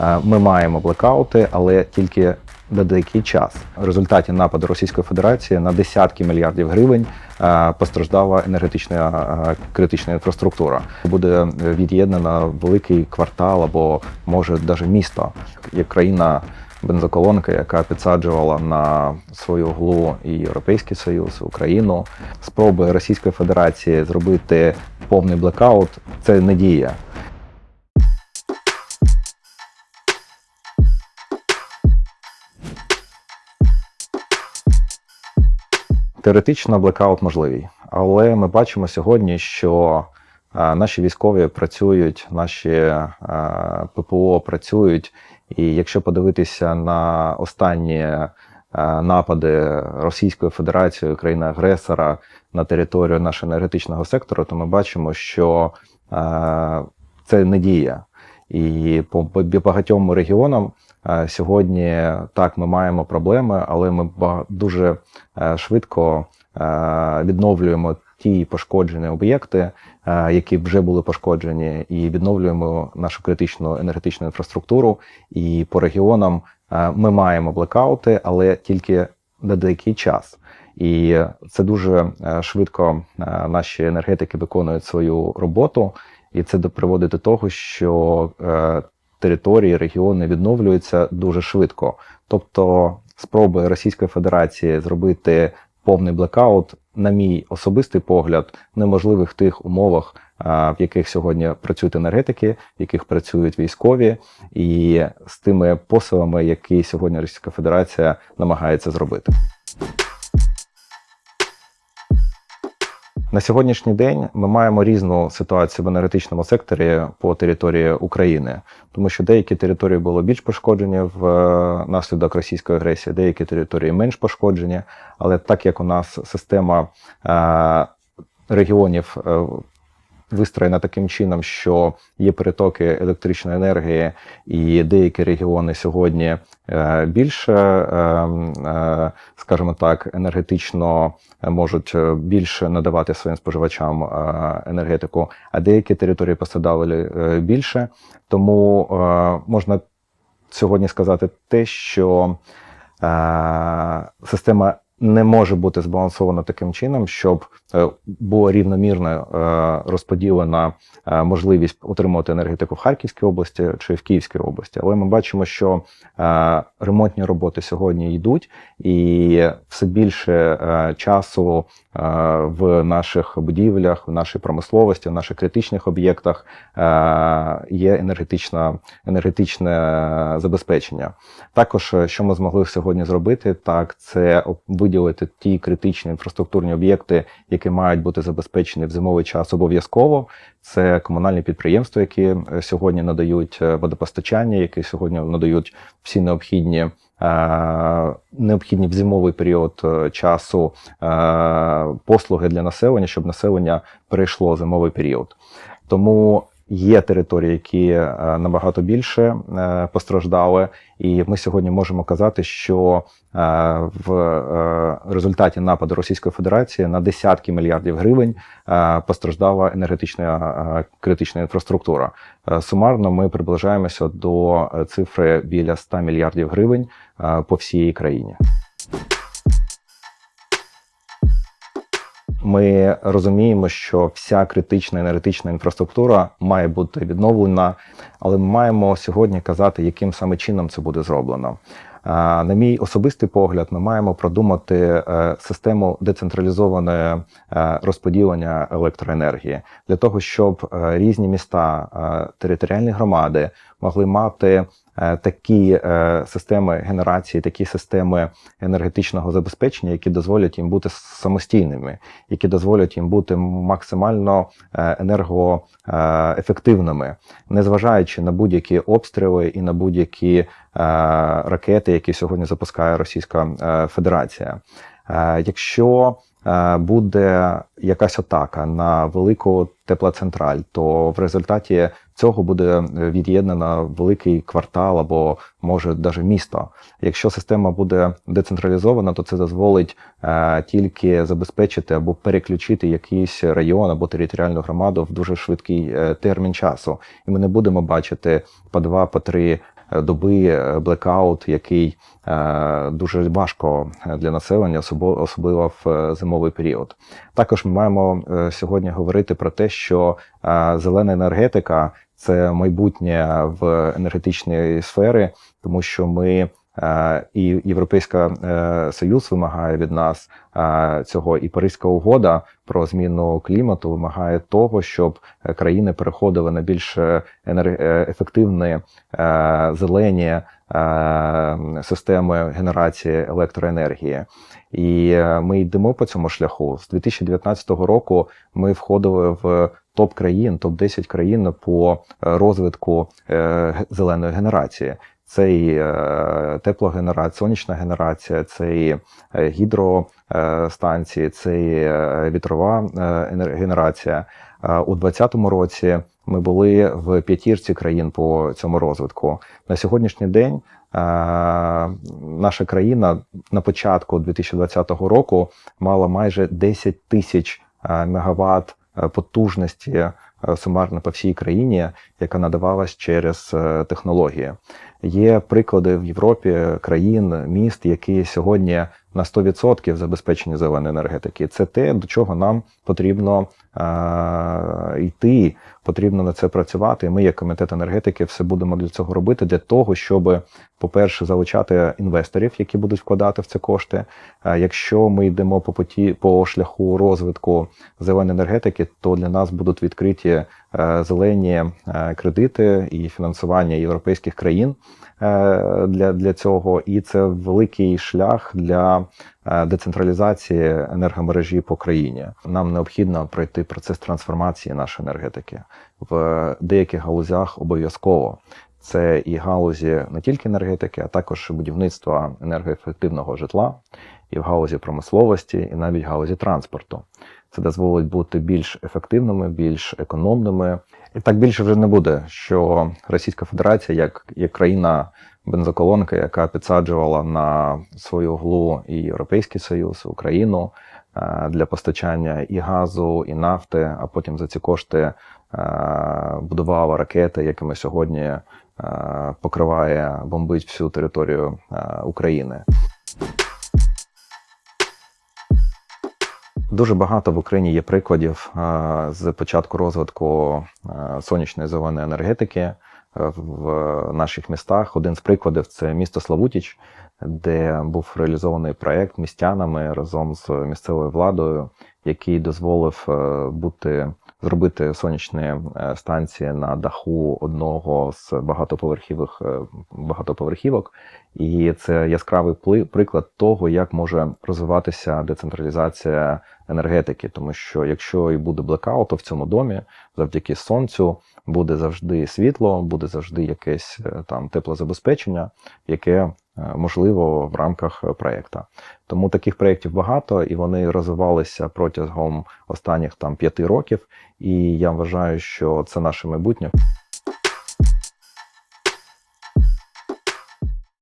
Е, Ми маємо блекаути, але тільки на деякий час. В результаті нападу Російської Федерації на десятки мільярдів гривень е, постраждала енергетична е, критична інфраструктура. Буде від'єднана великий квартал або може навіть місто, як країна. Бензоколонка, яка підсаджувала на свою углу і Європейський Союз, Україну, спроби Російської Федерації зробити повний блекаут це не дія. Теоретично блекаут можливий, але ми бачимо сьогодні, що наші військові працюють, наші ППО працюють. І якщо подивитися на останні напади Російської Федерації, країни-агресора на територію нашого енергетичного сектору, то ми бачимо, що це не діє. І по багатьом регіонам сьогодні так ми маємо проблеми, але ми дуже е, швидко е, відновлюємо ті пошкоджені об'єкти, е, які вже були пошкоджені, і відновлюємо нашу критичну енергетичну інфраструктуру. І по регіонам е, ми маємо блекаути, але тільки на деякий час. І це дуже е, швидко е, наші енергетики виконують свою роботу, і це приводить до того, що е, території, регіони відновлюються дуже швидко. Тобто, спроби Російської Федерації зробити повний блекаут, на мій особистий погляд, неможливий в тих умовах, в яких сьогодні працюють енергетики, в яких працюють військові, і з тими посилами, які сьогодні Російська Федерація намагається зробити. На сьогоднішній день ми маємо різну ситуацію в енергетичному секторі по території України, тому що деякі території були більш пошкоджені внаслідок російської агресії, деякі території менш пошкоджені. Але так як у нас система е, регіонів е, вистроєна таким чином, що є перетоки електричної енергії, і деякі регіони сьогодні е, більше, е, скажімо так, енергетично можуть е, більше надавати своїм споживачам енергетику, а деякі території пострадали більше. Тому можна сьогодні сказати те, що система не може бути збалансована таким чином, щоб е, була рівномірно е, розподілена е, можливість отримувати енергетику в Харківській області чи в Київській області. Але ми бачимо, що ремонтні роботи сьогодні йдуть, і все більше часу в наших будівлях, в нашій промисловості, в наших критичних об'єктах є енергетична, енергетичне забезпечення. Також, що ми змогли сьогодні зробити, так це виділити ті критичні інфраструктурні об'єкти, які мають бути забезпечені в зимовий час обов'язково. Це комунальні підприємства, які е, сьогодні надають е, водопостачання, які сьогодні надають всі необхідні. е, Необхідні в зимовий період часу послуги для населення, щоб населення перейшло зимовий період. Тому є території, які е, набагато більше е, постраждали, і ми сьогодні можемо казати, що е, в результаті нападу Російської Федерації на десятки мільярдів гривень постраждала енергетична критична інфраструктура. Сумарно ми приближаємося до цифри біля 100 мільярдів гривень по всій країні. Ми розуміємо, що вся критична енергетична інфраструктура має бути відновлена, але ми маємо сьогодні казати, яким саме чином це буде зроблено. На мій особистий погляд, ми маємо продумати е, систему децентралізованого е, розподілення електроенергії для того, щоб е, різні міста, територіальні громади могли мати такі е, системи генерації, такі системи енергетичного забезпечення, які дозволять їм бути самостійними, які дозволять їм бути максимально е, енергоефективними, незважаючи на будь-які обстріли і на будь-які е, ракети, які сьогодні запускає Російська е, Федерація. Е, Якщо е, буде якась атака на велику теплоцентраль, то в результаті цього буде від'єднано великий квартал або може навіть місто. Якщо система буде децентралізована, то це дозволить е, тільки забезпечити або переключити якийсь район або територіальну громаду в дуже швидкий е, термін часу, і ми не будемо бачити по два, по три е, доби е, блекаут, який е, дуже важко для населення, особливо в е, зимовий період. Також ми маємо е, сьогодні говорити про те, що е, зелена енергетика це майбутнє в енергетичній сфері, тому що ми і Європейська е, Союз вимагає від нас е, цього, і Паризька угода про зміну клімату вимагає того, щоб е, країни переходили на більш е, е, ефективні е, зелені е, системи генерації електроенергії. І е, ми йдемо по цьому шляху. З 2019 року ми входили в топ країн, топ 10 країн по е, розвитку е, зеленої генерації. Це і е, теплогенерація, сонячна генерація, це і е, гідростанції, це і е, вітрова е, генерація. Е, У 2020 році ми були в п'ятірці країн по цьому розвитку. На сьогоднішній день е, наша країна на початку 2020 року мала майже 10 тисяч е, мегаватт е, потужності е, сумарно по всій країні, яка надавалась через е, технології. Є приклади в Європі країн, міст, які сьогодні на 100% забезпечені зеленої енергетики. Це те, до чого нам потрібно е, йти, потрібно на це працювати. І ми, як комітет енергетики, все будемо для цього робити, для того, щоб, по-перше, залучати інвесторів, які будуть вкладати в це кошти. Якщо ми йдемо по поті по шляху розвитку зеленої енергетики, то для нас будуть відкриті е, зелені е, кредити і фінансування європейських країн е, для, для цього, і це великий шлях для децентралізації енергомережі по країні. Нам необхідно пройти процес трансформації нашої енергетики в деяких галузях обов'язково. Це і галузі не тільки енергетики, а також будівництва енергоефективного житла, і в галузі промисловості, і навіть галузі транспорту. Це дозволить бути більш ефективними, більш економними. І так більше вже не буде, що Російська Федерація, як, як країна бензоколонка, яка підсаджувала на свою углу і Європейський Союз, Україну для постачання і газу, і нафти, а потім за ці кошти е, будувала ракети, якими сьогодні е, покриває бомбить всю територію е, України. Дуже багато в Україні є прикладів е, з початку розвитку е, сонячної зеленої енергетики е, в наших містах. Один з прикладів це місто Славутіч, де був реалізований проект містянами разом з місцевою владою, який дозволив е, бути зробити сонячні е, станції на даху одного з багатоповерхівих е, багатоповерхівок. І це яскравий приклад того, як може розвиватися децентралізація енергетики, тому що якщо і буде блекаут, то в цьому домі завдяки сонцю буде завжди світло, буде завжди якесь е, там теплозабезпечення, яке можливо в рамках проєкту. Тому таких проєктів багато, і вони розвивалися протягом останніх там п'яти років. І я вважаю, що це наше майбутнє.